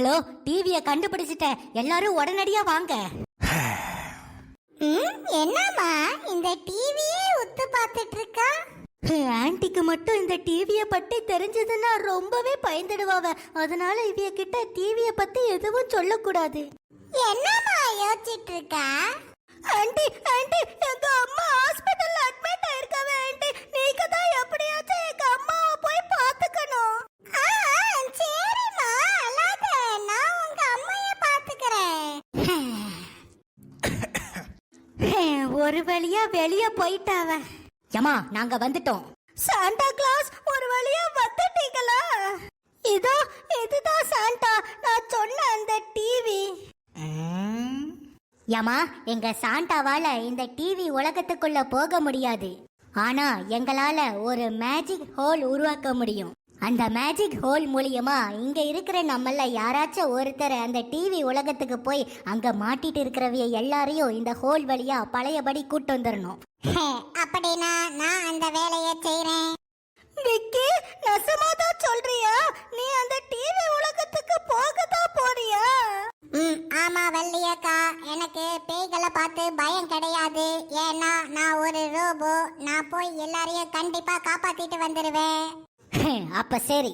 Hello டிவிய கண்டுபிடிச்சிட்டேன். எல்லாரும் உடனடியா வாங்க. என்னம்மா? இந்த டிவியே உத்து பார்த்துட்டு இருக்கா ஆன்ட்டிக்கு மட்டும் இந்த டிவியை பற்றி தெரிஞ்சதுன்னா ரொம்பவே பயந்துடுவாவ. அதனால இவிய கிட்ட டிவியை பத்தி எதுவும் சொல்லக்கூடாது. என்னம்மா யோசிச்சிட்டு இருக்கா ஆன்ட்டி ஆன்ட்டி எங்க அம்மா ஹாஸ்பிட்டல்ல அட்மிட் ஆயிருக்காவ ஆன்ட்டி நீங்க தான் எப்படியாச்சும் ஒரு வழியா வெளிய போயிட்டாவ. ஏமா நாங்க வந்துட்டோம். சாண்டா கிளாஸ் ஒரு வழியா வந்துட்டீங்களா? இதோ இதுதான் சாண்டா நான் சொன்ன அந்த டிவி ஏமா எங்க சாண்டாவால இந்த டிவி உலகத்துக்குள்ள போக முடியாது. ஆனா எங்களால ஒரு மேஜிக் ஹோல் உருவாக்க முடியும். அந்த மேஜிக் ஹோல் மூலியமா இங்க இருக்கிற நம்மள யாராச்சும் ஒருத்தர் அந்த டிவி உலகத்துக்கு போய் அங்க மாட்டிட்டு இருக்கிறவிய எல்லாரையும் இந்த ஹோல் வழியா பழையபடி கூட்டு வந்துடணும் அப்படின்னா நான் அந்த வேலையை செய்றேன். விக்கி நசமாதான் சொல்றியா? நீ அந்த டிவி உலகத்துக்கு போக தான் போறியா? ம் ஆமா வள்ளியக்கா. எனக்கு பேய்களை பார்த்து பயம் கிடையாது. ஏன்னா நான் ஒரு ரோபோ. நான் போய் எல்லாரையும் கண்டிப்பா காப்பாத்திட்டு வந்துடுவேன் அப்ப சரி.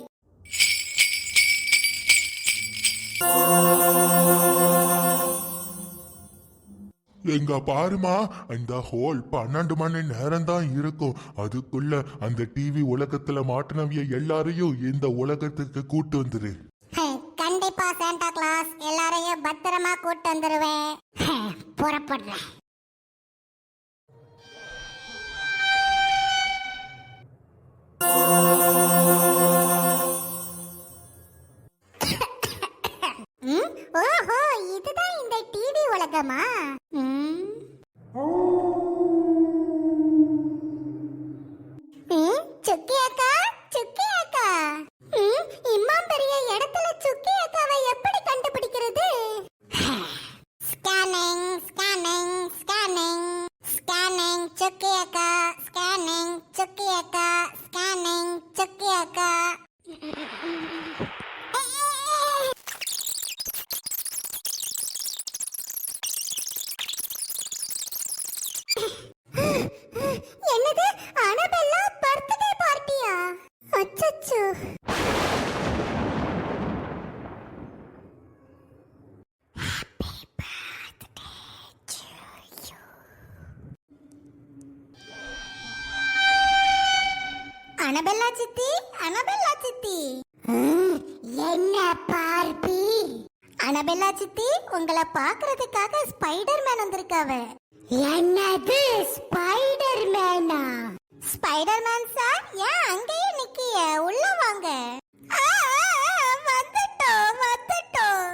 எங்க பாருமா இந்த ஹோல் பன்னெண்டு மணி நேரம் தான் இருக்கும். அதுக்குள்ள அந்த டிவி உலகத்துல மாட்டினவிய எல்லாரையும் இந்த உலகத்துக்கு கூட்டு வந்துரு. ஹே, கண்டிப்பா சாண்டா கிளாஸ் எல்லாரையும் பத்திரமா கூட்டு வந்துடுவேன் ஹே, புறப்படுறேன் ம், ஓஹோ இதுதான் இந்த டிவி உலகமா? அனபெல்லா சித்தி அனபெல்லா சித்தி. என்ன பார்ப்பி? அனபெல்லா சித்தி உங்களை பார்க்கிறதுக்காக ஸ்பைடர் மேன் வந்திருக்காவ என்னது ஸ்பைடர் மேனா ஸ்பைடர் மேன் சார் ஏன் அங்கேயே நிக்கிய? உள்ள வாங்க. வந்துட்டோம் வந்துட்டோம்.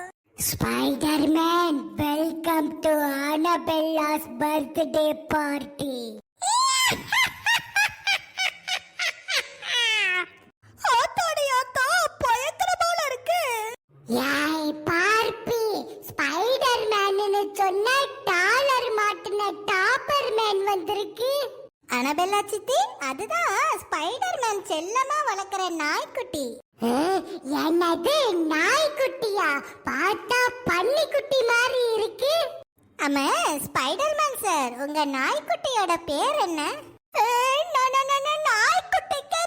Spider man welcome to Annabella's birthday party. அதுதான் ஸ்பைடர் மேன் செல்லமா வளர்க்குற நாய்க்குட்டி. என்னது நாய்க்குட்டியா? பார்த்தா பன்னிக்குட்டி மாதிரி இருக்கு. ஆமா ஸ்பைடர் மேன் சார் உங்க நாய்க்குட்டியோட பேர் என்ன? நாய்க்குட்டிக்கு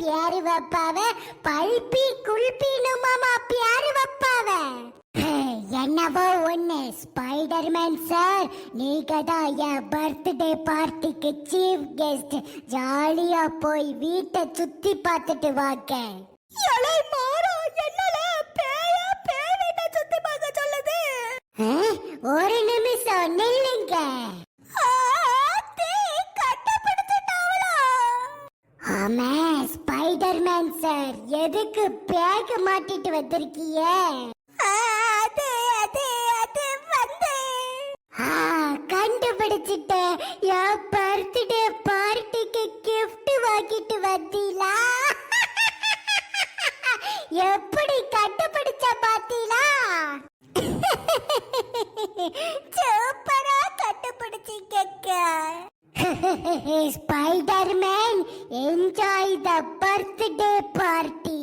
டாமின்னு தானே வைப்பாவ பல்பி குல்பின்னு மாமா பேரு வைப்பாவ? என்னவோ ஒண்ணு ஸ்பைடர்மேன் சார் நீங்க தான் என் பர்த்டே பார்ட்டிக்கு சீஃப் கெஸ்ட் ஜாலியா போய் வீட்டை சுத்தி பார்த்துட்டு வாங்க. சுத்தி சொல்லுது? ஒரு நிமிஷம் நில்லுங்க. ஆமா ஸ்பைடர்மேன் சார் எதுக்கு பேக் மாட்டிட்டு வந்திருக்கீய அது அது அது வந்திருக்கீங்க கண்டுபிடிச்சிட்டேன் என் பர்த்டே பார்ட்டிக்கு கிஃப்ட் வாங்கிட்டு வந்தீங்களா? எப்படி கண்டுபிடிச்ச பாத்தீங்களா சூப்பரா கண்டுபிடிச்சிக்க spiderman enjoy the birthday party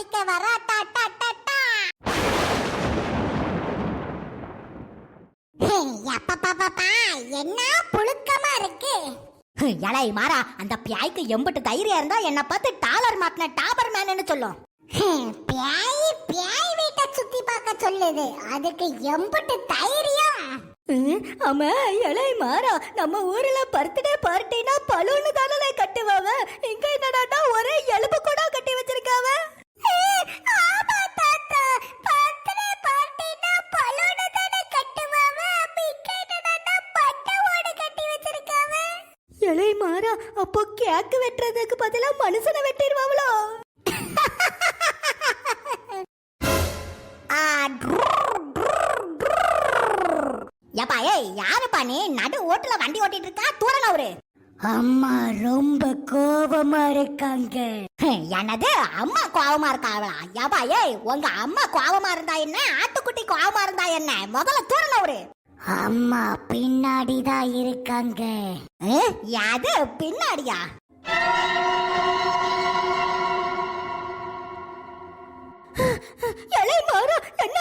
அடிக்க யப்பப்பப்பப்பா, என்ன புழுக்கமா இருக்கு? எலை மாறா அந்த பியாய்க்கு எம்பிட்டு தைரியம் இருந்தா என்ன பார்த்து டாலர் மாட்டின டாபர் மேன்னு சொல்லும். ஹம், பேய் பேய் வீட்டை சுத்தி பார்க்க சொல்லுது. அதுக்கு எம்புட்டு தைரியம் ஆமா இலை மாறா நம்ம ஊர்ல பர்த்டே பார்ட்டினா பலூனு தானே கட்டுவாவ? இங்க என்னடான்னா ஒரே எலும்பு கூட கட்டி வச்சிருக்காவ? இலை மாறா அப்போ கேக்கு வெட்டுறதுக்கு பதிலா மனுஷனை வெட்டிடுவாங்களோ ஏப்பா ஏய் யாருப்பா நீ? நடு ஓட்டுல வண்டி ஓட்டிட்டு இருக்கா? தூரல அவரு? அம்மா ரொம்ப கோபமா இருக்காங்க. என்னது? அம்மா கோபமா இருக்காங்களா ஏப்பா ஏய் உங்க அம்மா கோபமா இருந்தா என்ன? ஆட்டுக்குட்டி கோபமா இருந்தா என்ன? முதல்ல தூரல அவரு. அம்மா பின்னாடி தான் இருக்காங்க அது பின்னாடியா? எலை மாறா என்ன